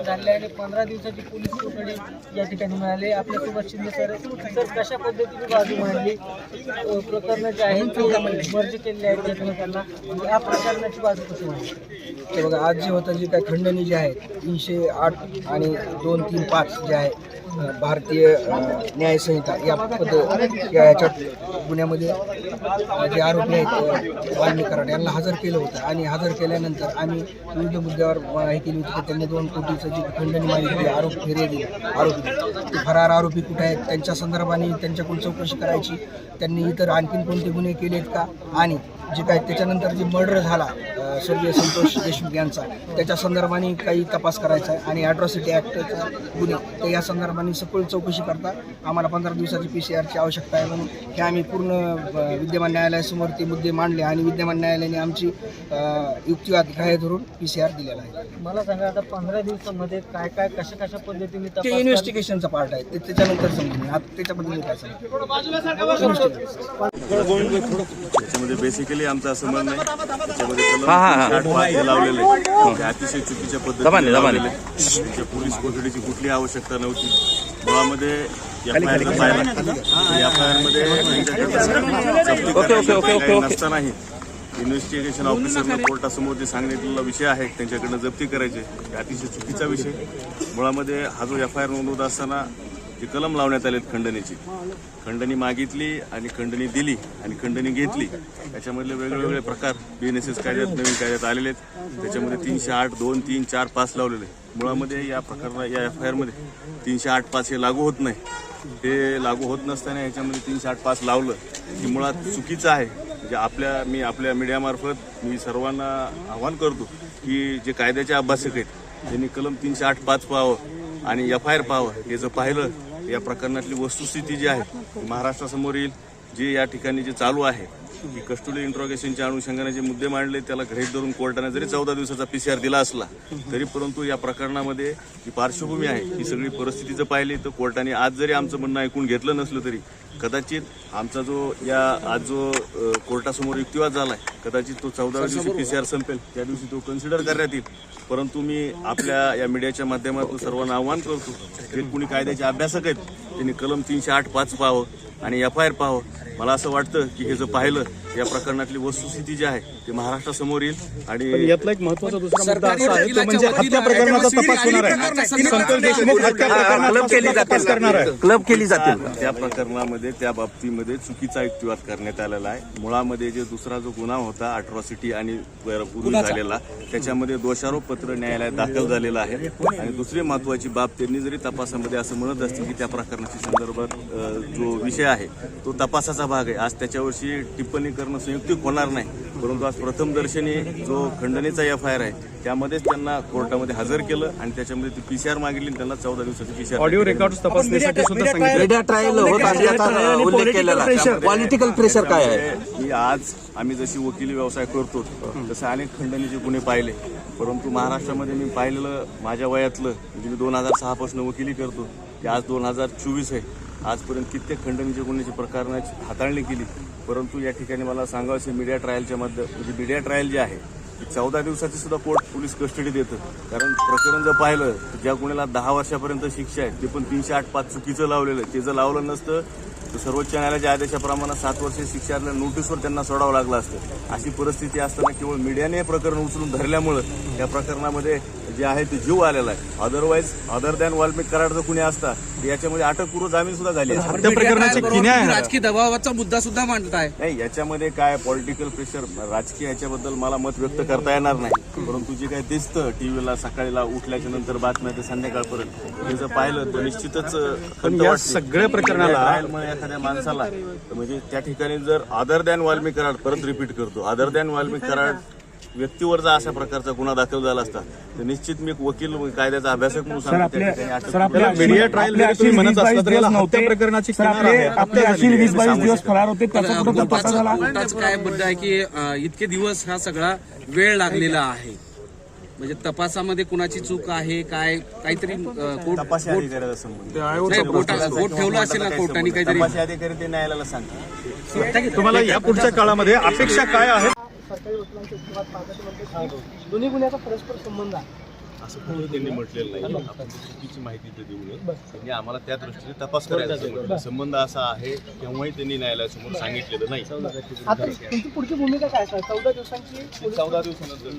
पूर्ण झाले आणि पंधरा दिवसाची पोलीस कोठडी या ठिकाणी मिळाली. आपल्यासोबत शिंदे सर सर कशा पद्धतीने बाजू मांडली? अ, प्रकरणं जे आहेत ते मर्ज केलेले आहेत एकमेकांना म्हणजे या प्रकरणाची बाजू कशी मांडली? ते बघा आज जे होतं जे काही खंडणी जे आहेत तीनशे आठ आणि दोन तीन पाच जे आहे भारतीय न्यायसंहिता या पद या ह्याच्यात गुन्ह्यामध्ये जे आरोपी आहेत वाल्मी कराड यांना हजर केलं होतं. आणि हजर केल्यानंतर आम्ही विविध मुद्द्यावर माहिती हे केली होती. की त्यांनी दोन कोटीचं जी खंडणी मागितली आरोप फिर्यादी आरोपी. ते फरार आरोपी कुठे आहेत त्यांच्या संदर्भाने त्यांच्याकडून चौकशी करायची. त्यांनी इतर आणखीन कोणते गुन्हे केलेत का? आणि जे काय त्याच्यानंतर जे मर्डर झाला स्वर्गीय संतोष देशमुख यांचा त्याच्या संदर्भाने काही तपास करायचा आहे आणि ॲट्रॉसिटी ॲक्टचा गुन्हे तर या संदर्भाने सखोल चौकशी करता आम्हाला पंधरा दिवसाची पी सी आरची आवश्यकता आहे म्हणून हे आम्ही पूर्ण विद्यमान न्यायालयासमोर ते मुद्दे मांडले आणि विद्यमान न्यायालयाने आमची युक्तिवाद ग्राह्य धरून पी सी आर दिलेला आहे मला सांगा आता पंधरा दिवसामध्ये काय काय कशा कशा पद्धतीने ते इन्व्हेस्टिगेशनचा पार्ट आहे ते त्याच्यानंतर समजून. आता त्याच्याबद्दल काय सांगू त्याच्यामध्ये बेसिकली आमचं असं म्हणणं आहे त्याच्यामध्ये पाच हे. लावलेलं आहे. ते अतिशय चुकीच्या पद्धतीने लावलेलं आहे. त्याच्या पोलीस कोठडीची कुठली आवश्यकता नव्हती. मुळामध्ये एफ आय आर पाहिला एफ आय आरमध्ये त्यांच्याकडे करायचं नसतानाही इन्व्हेस्टिगेशन ऑफिसरनं कोर्टासमोर जे सांगितलेला विषय आहे त्यांच्याकडनं जप्ती करायचे. हे अतिशय चुकीचा विषय. मुळामध्ये हा जो एफ आय आर नोंदवत असताना ते कलम लावण्यात आलेत खंडणीची. खंडणी मागितली आणि खंडणी दिली आणि खंडणी घेतली. त्याच्यामधले वेगवेगळे प्रकार बी एन एस एस कायद्यात नवीन कायद्यात आलेले आहेत. त्याच्यामध्ये तीनशे आठ दोन तीन चार पाच लावलेले मुळामध्ये या प्रकारला या एफ आय आरमध्ये तीनशे आठ पाच हे लागू होत नाही. ते लागू होत नसताना याच्यामध्ये तीनशे आठ पाच लावलं. की मुळात चुकीचं आहे. म्हणजे आपल्या मी आपल्या मीडियामार्फत मी सर्वांना आवाहन करतो की जे कायद्याचे अभ्यासक आहेत त्यांनी कलम तीनशे आठ पाच पाहावं आणि एफ आय आर पाहावं. हे जर पाहिलं या प्रकरणातली वस्तुस्थिती जी आहे महाराष्ट्रासमोर येईल. जे या ठिकाणी जे चालू आहे की कस्टोडी इंट्रोगेशनच्या अनुषंगाने जे मुद्दे मांडले त्याला गृहीत धरून कोर्टाने जरी चौदा दिवसाचा पीसीआर दिला असला तरी परंतु या प्रकरणामध्ये जी पार्श्वभूमी आहे ही सगळी परिस्थिती जर पाहिली तर कोर्टाने आज जरी आमचं म्हणणं ऐकून घेतलं नसलं तरी कदाचित आमचा जो या आज जो कोर्टासमोर युक्तिवाद झालाय कदाचित तो चौदाव्या दिवशी पीसीआर संपेल त्या दिवशी तो कन्सिडर करण्यात येईल. परंतु मी आपल्या या मीडियाच्या माध्यमातून सर्वांना आव्हान करतो जे कुणी कायद्याचे अभ्यासक आहेत त्यांनी कलम तीनशे आठ पाच पाहावं आणि एफ आय आर पाहावं. मला असं वाटतं की हे जर पाहिलं या प्रकरणातली वस्तुस्थिती जी आहे ती महाराष्ट्रासमोर येईल आणि यातला एक महत्त्वाचा दुसरा मुद्दा असा आहे तो म्हणजे हत्या प्रकरणाचा तपास होणार आहे. संतोष देशमुख हत्या प्रकरणाचा तपास करणार आहे. क्लब केली जातील त्या प्रकरणामध्ये त्या बाबतीमध्ये चुकीचा युक्तिवाद करण्यात आलेला आहे. मुळामध्ये जे दुसरा जो गुन्हा होता अट्रॉसिटी आणि पूर्वी झालेला त्याच्यामध्ये दोषारोप पत्र न्यायालयात दाखल झालेलं आहे. आणि दुसरी महत्वाची बाब त्यांनी जरी तपासामध्ये असं म्हणत असतील की त्या प्रकरणाच्या संदर्भात जो विषय आहे तो तपासाचा भाग आहे. आज त्याच्यावरची टिप्पणी करणं संयुक्तिक होणार नाही. परंतु आज प्रथमदर्शनी जो खंडणीचा एफ आय आर आहे त्यामध्येच त्यांना कोर्टामध्ये हजर केलं आणि त्याच्यामध्ये ती पीसीआर मागितली आणि त्यांना चौदा दिवसाची पीसीआर ऑडिओ रेकॉर्ड तपासणीसाठी सुद्धा सांगितलं. मीडिया ट्रायल होत असल्याचा उल्लेख केलेला पॉलिटिकल प्रेशर काय आहे? की आज आम्ही जशी वकिली व्यवसाय करतो तसे अनेक खंडणीचे गुन्हे पाहिले. परंतु महाराष्ट्रामध्ये मी पाहिलेलं माझ्या वयातलं म्हणजे मी दोन हजार सहापासून वकिली करतो की आज दोन हजार चोवीस आहे. आजपर्यंत कित्येक खंडणीच्या गुन्ह्याची प्रकरणाची हाताळणी केली. परंतु या ठिकाणी मला सांगावं असे मीडिया ट्रायलच्या मध्ये म्हणजे मीडिया ट्रायल जे आहे ती चौदा दिवसाची सुद्धा कोर्ट पोलीस कस्टडी देतं. कारण प्रकरण जर पाहिलं तर ज्या गुन्ह्याला दहा वर्षापर्यंत शिक्षा आहे ते पण तीनशे आठ पाच चुकीचं लावलेलं आहे. ते जर लावलं नसतं तर सर्वोच्च न्यायालयाच्या आदेशाप्रमाणे सात वर्ष शिक्षाला नोटीसवर त्यांना सोडावं लागलं असतं. अशी परिस्थिती असताना केवळ मीडियाने हे प्रकरण उचलून धरल्यामुळं या प्रकरणामध्ये जे आहे ते जीव आलेला आहे. Otherwise other than Valmik Karad जर कुणी असता तर याच्यामध्ये अटकपूर्व जामीन सुद्धा झाली असती. हत्या प्रकरणाची किन्या आहे. राजकीय दबावाचा मुद्दा सुद्धा मांडताय. नाही याच्यामध्ये काय पॉलिटिकल प्रेशर राजकीय याच्याबद्दल मला मत व्यक्त करता येणार नाही. परंतु जे काही दिसतं टीव्हीला सकाळीला उठल्याच्या नंतर बातम्या ते संध्याकाळपर्यंत. हे जर पाहिलं तर निश्चितच खंत या वाटते. सगळ्या प्रकरणाला- एखाद्या माणसाला तर म्हणजे त्या ठिकाणी जर अदर दॅन वाल्मिक कराड परत रिपीट करतो अदर दॅन वाल्मिक कराड व्यक्तीवर जर अशा प्रकारचा गुन्हा दाखल झाला असता तर निश्चित मी एक वकील कायद्याचा अभ्यासक म्हणून सांगतो त्या ठिकाणी अटक याला मीडिया ट्रायल जरी तुम्ही म्हणत असला तरी याला हत्या प्रकरणाची किनार आहे. आपले हत्या अशी झालेली वीस आहे. बावीस दिवस फरार होते त्याचा कुठं तर तपास झाला? कोर्टाचं काय मुद्दा आहे की अं, इतके दिवस हा सगळा वेळ लागलेला आहे. म्हणजे तपासामध्ये कुणाची चूक आहे काय काहीतरी अं, कोर्ट तपासी अधिकाऱ्याला संबंध नाही, कोर्टा- कोर्ट ठेवलं असेल ना कोर्टाने काहीतरी तपासी अधिकारी ते न्यायालयाला सांगतात तुम्हाला या पुढच्या काळामध्ये अपेक्षा काय आहे सरकारी की दोन्ही गुन्ह्याचा परस्पर संबंध आहे. असं कुठे त्यांनी म्हटलेलं नाही. आपण चुकीची माहिती तर देऊ नये त्यांनी आम्हाला त्या दृष्टीने तपास सांगितलं. संबंध असा आहे तेव्हाही त्यांनी न्यायालयासमोर सांगितलेलं नाही. पुढची भूमिका काय चौदा दिवसांची चौदा दिवसानंतर.